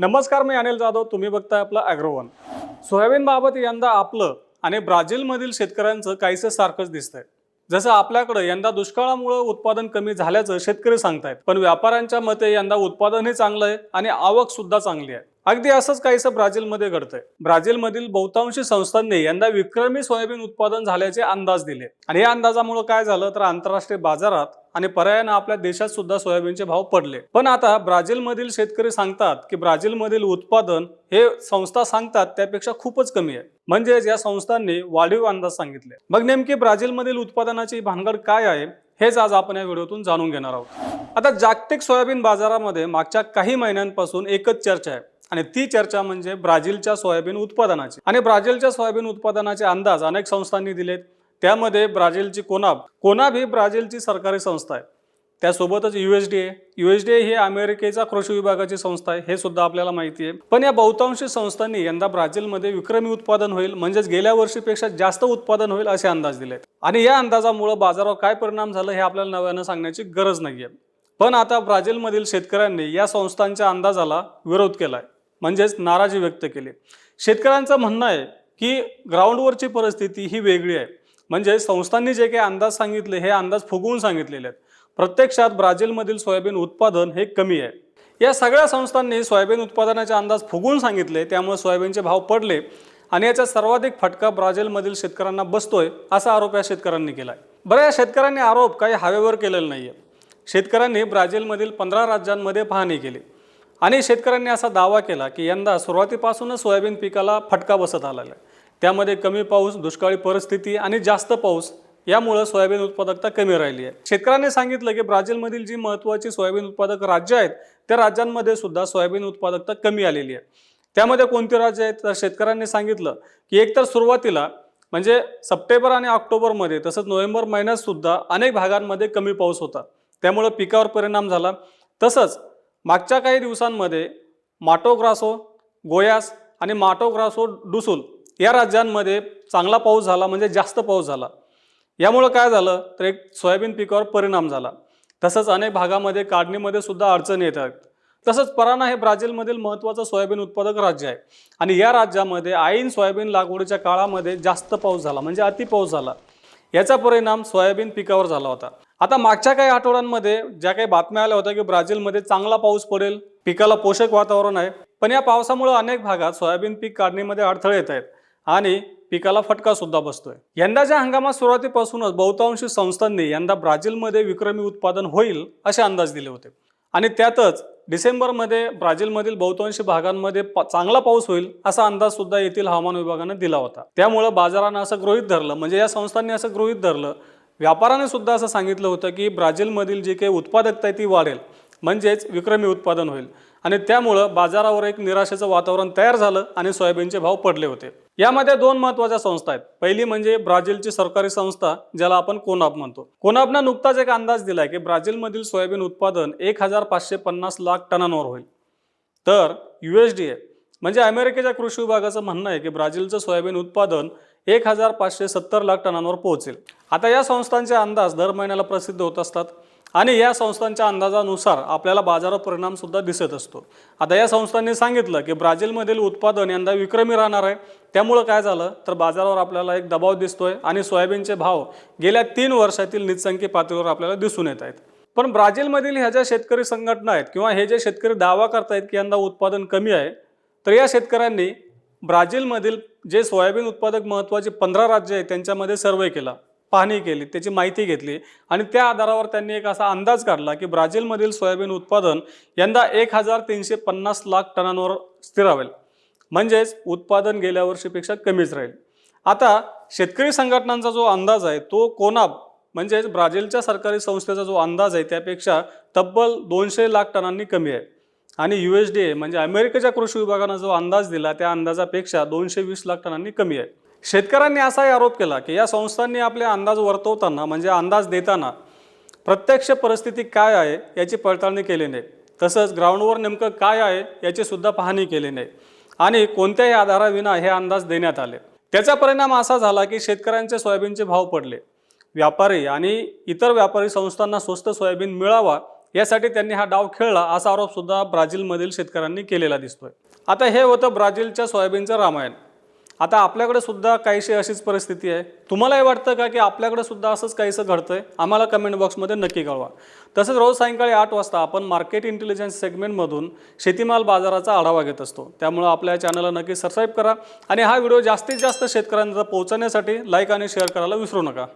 नमस्कार मी अनिल जाधव. तुम्ही बघताय आपलं अॅग्रोवन. सोयाबीन बाबत यंदा आपलं आणि ब्राझीलमधील शेतकऱ्यांचं काहीसं सारखंच दिसतंय. जसं आपल्याकडे यंदा दुष्काळामुळे उत्पादन कमी झाल्याचं शेतकरी सांगतायत पण व्यापाऱ्यांच्या मते यंदा उत्पादनही चांगलं आहे आणि आवक सुद्धा चांगली आहे. अगदी असंच काहीसं ब्राझीलमध्ये घडतंय. ब्राझीलमधील बहुतांशी संस्थांनी यंदा विक्रमी सोयाबीन उत्पादन झाल्याचे अंदाज दिले. आणि या अंदाजामुळे काय झालं? तर आंतरराष्ट्रीय बाजारात आणि पर्यायानं आपल्या देशात सुद्धा सोयाबीनचे भाव पडले. पण आता ब्राझीलमधील शेतकरी सांगतात की ब्राझीलमधील उत्पादन हे संस्था सांगतात त्यापेक्षा खूपच कमी आहे. म्हणजेच या संस्थांनी वाढीव अंदाज सांगितले. मग नेमकी ब्राझीलमधील उत्पादनाची भानगड काय आहे हेच आज आपण या व्हिडिओतून जाणून घेणार आहोत. आता जागतिक सोयाबीन बाजारामध्ये मागच्या काही महिन्यांपासून एकच चर्चा आहे आणि ती चर्चा म्हणजे ब्राझीलच्या सोयाबीन उत्पादनाची. आणि ब्राझीलच्या सोयाबीन उत्पादनाचे अंदाज अनेक संस्थांनी दिलेत. त्यामध्ये ब्राझीलची कोनाब. कोनाब ही ब्राझीलची सरकारी संस्था आहे. त्यासोबतच युएसडीए युएसडीए ही अमेरिकेचा कृषी विभागाची संस्था आहे. हे सुद्धा आपल्याला माहिती आहे. पण या बहुतांशी संस्थांनी यंदा ब्राझीलमध्ये विक्रमी उत्पादन होईल. म्हणजेच गेल्या वर्षीपेक्षा जास्त उत्पादन होईल असे अंदाज दिलेत. आणि या अंदाजामुळे बाजारावर काय परिणाम झाला हे आपल्याला नव्यानं सांगण्याची गरज नाहीये. पण आता ब्राझीलमधील शेतकऱ्यांनी या संस्थांच्या अंदाजाला विरोध केला आहे म्हणजेच नाराजी व्यक्त केली. शेतकऱ्यांचं म्हणणं आहे की ग्राउंडवरची परिस्थिती ही वेगळी आहे. म्हणजे संस्थांनी जे काही अंदाज सांगितले हे अंदाज फुगवून सांगितलेले आहेत. प्रत्यक्षात ब्राझीलमधील सोयाबीन उत्पादन हे कमी आहे. या सगळ्या संस्थांनी सोयाबीन उत्पादनाचे अंदाज फुगवून सांगितले त्यामुळे सोयाबीनचे भाव पडले आणि याचा सर्वाधिक फटका ब्राझीलमधील शेतकऱ्यांना बसतोय असा आरोप या शेतकऱ्यांनी केला बरं या शेतकऱ्यांनी आरोप काही हवेवर केलेला नाही आहे शेतकऱ्यांनी ब्राझीलमधील पंधरा राज्यांमध्ये पाहणी केली. आणि शेतकऱ्यांनी असा दावा केला की यंदा सुरुवातीपासूनच सोयाबीन पिकाला फटका बसत आलेला आहे. त्यामध्ये कमी पाऊस दुष्काळी परिस्थिती आणि जास्त पाऊस यामुळं सोयाबीन उत्पादकता कमी राहिली आहे. शेतकऱ्यांनी सांगितलं की ब्राझीलमधील जी महत्त्वाची सोयाबीन उत्पादक राज्य आहेत त्या राज्यांमध्ये सुद्धा सोयाबीन उत्पादकता कमी आलेली आहे. त्यामध्ये कोणती राज्य आहेत? तर शेतकऱ्यांनी सांगितलं की एकतर सुरुवातीला म्हणजे सप्टेंबर आणि ऑक्टोबरमध्ये तसंच नोव्हेंबर महिन्यात सुद्धा अनेक भागांमध्ये कमी पाऊस होता. त्यामुळं पिकावर परिणाम झाला. तसंच मागच्या काही दिवसांमध्ये माटोग्रासो गोयास आणि माटोग्रासो डुसूल या राज्यांमध्ये चांगला पाऊस झाला म्हणजे जास्त पाऊस झाला. यामुळं काय झालं? तर एक सोयाबीन पिकावर परिणाम झाला. तसंच अनेक भागामध्ये काढणीमध्ये सुद्धा अडचणी येतात. तसंच पराना हे ब्राझीलमधील महत्त्वाचं सोयाबीन उत्पादक राज्य आहे. आणि या राज्यामध्ये आईन सोयाबीन लागवडीच्या काळामध्ये जास्त पाऊस झाला म्हणजे अति पाऊस झाला. याचा परिणाम सोयाबीन पिकावर झाला होता. आता मागच्या काही आठवड्यांमध्ये ज्या काही बातम्या आल्या होत्या की ब्राझीलमध्ये चांगला पाऊस पडेल पिकाला पोषक वातावरण आहे पण या पावसामुळे अनेक भागात सोयाबीन पीक काढणीमध्ये अडथळे येत आहेत. आणि पिकाला फटका सुद्धा बसतोय. यंदाच्या हंगामात सुरुवातीपासूनच बहुतांशी संस्थांनी यंदा ब्राझीलमध्ये विक्रमी उत्पादन होईल असे अंदाज दिले होते. आणि त्यातच डिसेंबरमध्ये ब्राझीलमधील बहुतांशी भागांमध्ये प- चांगला पाऊस होईल असा अंदाज सुद्धा येथील हवामान विभागाने दिला होता. त्यामुळं बाजारानं असं गृहित धरलं म्हणजे या संस्थांनी असं गृहित धरलं. व्यापाराने सुद्धा असं सांगितलं होतं की ब्राझीलमधील जी काही उत्पादकता आहे ती वाढेल म्हणजेच विक्रमी उत्पादन होईल. आणि त्यामुळं बाजारावर एक निराशेचं वातावरण तयार झालं आणि सोयाबीनचे भाव पडले होते. यामध्ये दोन महत्त्वाच्या संस्था आहेत. पहिली म्हणजे ब्राझीलची सरकारी संस्था ज्याला आपण कोनाब म्हणतो. कोनाबनं नुकताच एक अंदाज दिलाय की ब्राझीलमधील सोयाबीन उत्पादन एक हजार पाचशे पन्नास लाख टनांवर होईल. तर युएसडीए म्हणजे अमेरिकेच्या कृषी विभागाचं म्हणणं आहे की ब्राझीलचं सोयाबीन उत्पादन एक हजार पाचशे सत्तर लाख टनांवर पोहोचेल. आता या संस्थांचे अंदाज दर महिन्याला प्रसिद्ध होत असतात. आणि या संस्थांच्या अंदाजानुसार आपल्याला बाजारात परिणामसुद्धा दिसत असतो. आता या संस्थांनी सांगितलं की ब्राझीलमधील उत्पादन यंदा विक्रमी राहणार आहे. त्यामुळं काय झालं? तर बाजारावर आपल्याला एक दबाव दिसतोय आणि सोयाबीनचे भाव गेल्या तीन वर्षातील निसंख्य पातळीवर आपल्याला दिसून येत आहेत. पण ब्राझीलमधील ह्या ज्या शेतकरी संघटना आहेत किंवा हे जे शेतकरी दावा करतायत की यंदा उत्पादन कमी आहे तर या शेतकऱ्यांनी ब्राझीलमधील जे सोयाबीन उत्पादक महत्त्वाचे पंधरा राज्य आहेत त्यांच्यामध्ये सर्वे केला. पाहणी केली त्याची माहिती घेतली आणि त्या आधारावर त्यांनी एक असा अंदाज काढला की ब्राझीलमधील सोयाबीन उत्पादन यंदा एक हजार तीनशे पन्नास लाख टनांवर स्थिरावेल म्हणजेच उत्पादन गेल्या वर्षीपेक्षा कमीच राहील. आता शेतकरी संघटनांचा जो अंदाज आहे तो कोनाब म्हणजेच ब्राझीलच्या सरकारी संस्थेचा जो अंदाज आहे त्यापेक्षा तब्बल दोनशे लाख टनांनी कमी आहे. आणि यू एस डी ए म्हणजे अमेरिकेच्या कृषी विभागानं जो अंदाज दिला त्या अंदाजापेक्षा दोनशे वीस लाख टनांनी कमी आहे. शेतकऱ्यांनी असाही आरोप केला की या संस्थांनी आपले अंदाज वर्तवताना म्हणजे अंदाज देताना प्रत्यक्ष परिस्थिती काय आहे याची पडताळणी केली नाही. तसंच ग्राउंडवर नेमकं काय आहे याची सुद्धा पाहणी केली नाही आणि कोणत्याही आधाराविना हे अंदाज देण्यात आले. त्याचा परिणाम असा झाला की शेतकऱ्यांचे सोयाबीनचे भाव पडले. व्यापारी आणि इतर व्यापारी संस्थांना स्वस्त सोयाबीन मिळावा यासाठी त्यांनी हा डाव खेळला असा आरोप सुद्धा ब्राझीलमधील शेतकऱ्यांनी केलेला दिसतोय. आता हे होतं ब्राझीलच्या सोयाबीनचं रामायण. आता आपल्याकडे सुद्धा काहीशी अशीच परिस्थिती आहे. तुम्हालाही वाटतं का की आपल्याकडे सुद्धा असंच काहीसं आहे आम्हाला कमेंट बॉक्समध्ये नक्की कळवा. तसंच रोज सायंकाळी आठ वाजता आपण मार्केट इंटेलिजन्स सेगमेंटमधून शेतीमाल बाजाराचा आढावा घेत असतो. त्यामुळं आपल्या चॅनलला नक्की सबस्क्राईब करा आणि हा व्हिडिओ जास्तीत जास्त शेतकऱ्यांना पोहोचण्यासाठी लाईक आणि शेअर करायला विसरू नका.